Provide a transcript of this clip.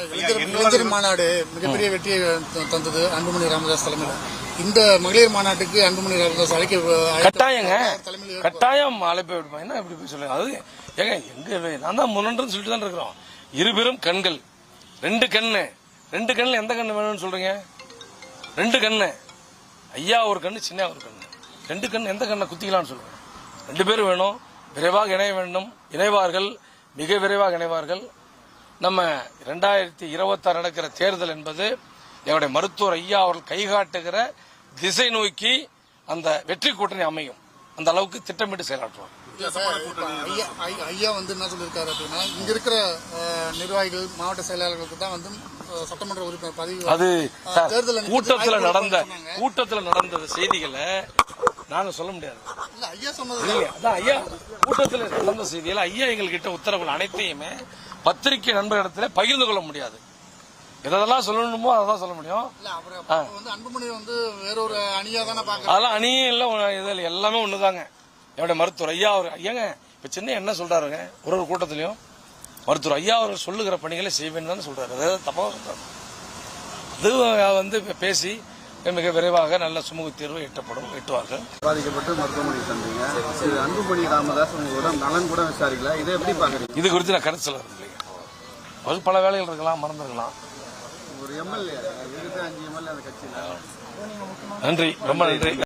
இளைஞர் மாநாடு மிகப்பெரிய வெற்றியை தந்தது அன்புமணி ராமதாஸ் தலைமையில். இந்த மகளிர் மாநாட்டுக்கு அன்புமணி ராமதாஸ் அழைக்க கட்டாயங்க. கட்டாயம் அழைப்பு விடுப்பேன் என்ன இப்படி போய் சொல்லுங்க அது ஏங்க எங்க நான் தான் முன்னன்று சொல்லிட்டு தான் இருக்கிறோம். இருபெரும் கண்கள். ரெண்டு கண்ணு. ரெண்டு கண்ணுல எந்த கண்ணு வேணும்னு சொல்றீங்க? ரெண்டு கண்ணு. ஐயா ஒரு கண்ணு சின்ன ஒரு கண்ணு. ரெண்டு கண்ணு எந்த கண்ணை குத்திக்கலாம்னு சொல்லுங்க ரெண்டு பேரும் வேணும். விரைவாக இணைய வேண்டும். இணைவார்கள். மிக விரைவாக இணைவார்கள். நம்ம ரெண்டாயிரத்தி இருபத்தாறு நடக்கிற தேர்தல் என்பது என்னுடைய மருத்துவர் ஐயா அவர்கள் கைகாட்டுகிற திசை நோக்கி அந்த வெற்றி கூட்டணி அமையும். அந்த அளவுக்கு திட்டமிட்டு இப்ப ஐயா வந்து என்ன சொல்லியிருக்காரு அப்படின்னா இங்க இருக்கிற நிர்வாகிகள் மாவட்ட செயலாளர்களுக்கு தான் வந்து சட்டமன்ற உறுப்பினர் பதவி அது கூட்டத்துல நடந்த. கூட்டத்துல நடந்த செய்திகளை நாங்க சொல்ல முடியாது. இல்ல ஐயா சொன்னது இல்லையா அதான் ஐயா கூட்டத்தில் நடந்த செய்திகளை ஐயா எங்கள்கிட்ட உத்தரவுகள் அனைத்தையுமே பத்திரிகை நண்பரிடத்துல பகிர்ந்து கொள்ள முடியாது. எதெல்லாம் சொல்லணுமோ அதான் சொல்ல முடியும். வந்து அன்புமணி வந்து வேறொரு அணியா தானே பாக்குறாரு அதெல்லாம் அணியும் இல்லை இதில் எல்லாமே ஒண்ணுதாங்க. என்னுடைய மருத்துவர் ஐயா அவர் ஐயாங்க இப்ப சின்ன என்ன சொல்றாருங்க ஒரு ஒரு கூட்டத்திலையும் மருத்துவர் ஐயா அவர்கள் சொல்லுகிற பணிகளை செய்வேன்னு தானே சொல்றாரு அதாவது தப்பாக சொல்றாரு. அது வந்து பேசி மிக விரைவாக நல்ல சுமூக தீர்வு எட்டப்படும் எட்டுவார்கள். பாதிக்கப்பட்டு மருத்துவமனைக்கு சென்றீங்க இது அன்புமணி ராமதாஸ் உங்களோட நலன் கூட விசாரிக்கல. இதை எப்படி பாக்குறீங்க இது குறித்து நான் கருத்து சொல்ல அவருக்கு பல வேலைகள் இருக்கலாம் மறந்துருக்கலாம். ஒரு எம்எல்ஏ இருபத்தி அஞ்சு எம்எல்ஏ அந்த கட்சியில. நன்றி ரொம்ப நன்றி.